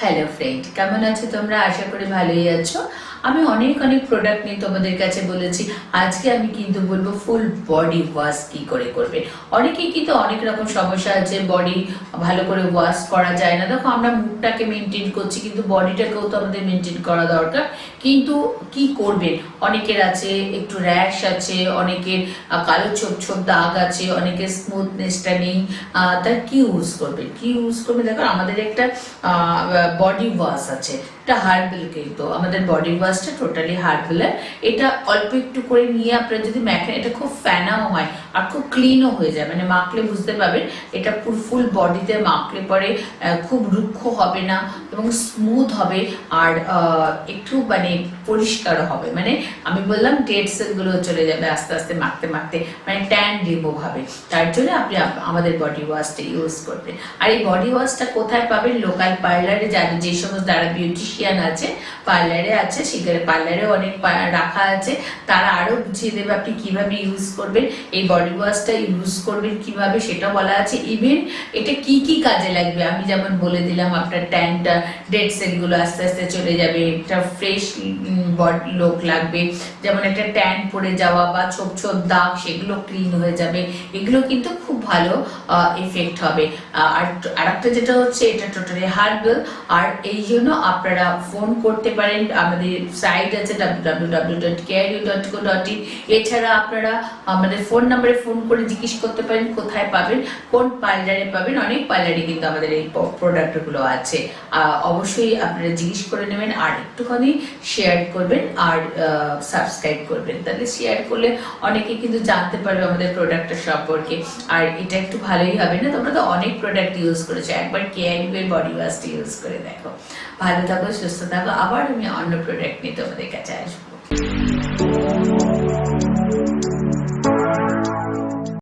Hello friend কেমন আছো তোমরা? আশা করি ভালোই আছো। আমি অনেক অনেক প্রোডাক্ট নিয়ে তোমাদের কাছে বলেছি। আজকে আমি কিন্তু বলব ফুল বডি ওয়াশ কি করে করবে? অনেকেই কিন্তু অনেক রকম সমস্যা আছে বডি ভালো করে ওয়াশ করা যায় না। দেখো, আমরা মুখটাকে মেনটেন করছি, কিন্তু বডিটাকেও তো আমাদের মেনটেন করা দরকার। কিন্তু কি করবেন? অনেকের আছে, একটু র্যাশ আছে, অনেকের কালো ছোপ ছোপ দাগ আছে, অনেকের স্মুথনেসটা নেই। তার কি ইউজ করবে কি ইউজ করবে দেখো, আমাদের একটা বডি ওয়াশ আছে। এটা হার্বেল কিন্তু আমাদের বডি ওয়াশটা টোটালি হার্বেলের এটা অল্প একটু করে নিয়ে আপনারা যদি ম্যাখেন এটা খুব ফ্যানাও হয় আর খুব ক্লিনও হয়ে যায়। মানে মাখলে বুঝতে পারবেন, এটা ফুল বডিতে মাখলে পরে খুব রুক্ষ হবে না এবং স্মুথ হবে আর একটু মানে পরিষ্কার হবে। মানে আমি বললাম ডেড সেলগুলো চলে যাবে আস্তে আস্তে মাখতে মাখতে। মানে ট্যান রিমুভ হবে। তার জন্য আপনি আমাদের বডি ওয়াশটা ইউজ করবেন। আর এই বডি ওয়াশটা কোথায় পাবেন? লোকাল পার্লারে যারা যে সমস্ত যারা বিউটিশিয়ান আছে পার্লারে আছে, সেখানে পার্লারে অনেক রাখা আছে। তারা আরও বুঝিয়ে দেবে আপনি কীভাবে ইউজ করবেন, এই বডি ওয়াশটা ইউজ করবেন কীভাবে সেটা বলা আছে। ইভেন এটা কি কি কাজে লাগবে? আমি যেমন বলে দিলাম, আপনার ট্যানটা ডেড সেলগুলো আস্তে আস্তে চলে যাবে, একটা ফ্রেশ বডি, লোক লাগবে। যেমন একটা ট্যান পড়ে যাওয়া বা ছোপ ছোপ দাগ, সেগুলো ক্লিন হয়ে যাবে। এগুলো কিন্তু খুব ভালো এফেক্ট হবে। আর আরেকটা যেটা হচ্ছে, এটা টোটালি হার্বেল আর এই জন্য আপনারা ফোন করতে পারেন। আমাদের সাইট আছে এছাড়া আপনারা আমাদের ফোন নাম্বারে ফোন করে জিজ্ঞেস করতে পারেন, কোথায় পাবেন, কোন পার্লারে পাবেন। অনেক পার্লারে কিন্তু আমাদের এই প্রোডাক্টগুলো আছে। অবশ্যই আপনারা জিজ্ঞেস করে নেবেন আর একটুখানি শেয়ার করবেন আর সাবস্ক্রাইব করবেন। তাহলে শেয়ার করলে অনেকে কিন্তু জানতে পারবে আমাদের প্রোডাক্টের সম্পর্কে। আর এটা একটু ভালোই হবে না? তোমরা তো অনেক প্রোডাক্ট ইউজ করেছ। একবার কেয়ার বডি ওয়াশটা ইউজ করে দেখো। ভালো থাকো সুস্থ থাকো আবার আমি অন্য প্রোডাক্ট নিয়ে তোমাদের কাছে আসব।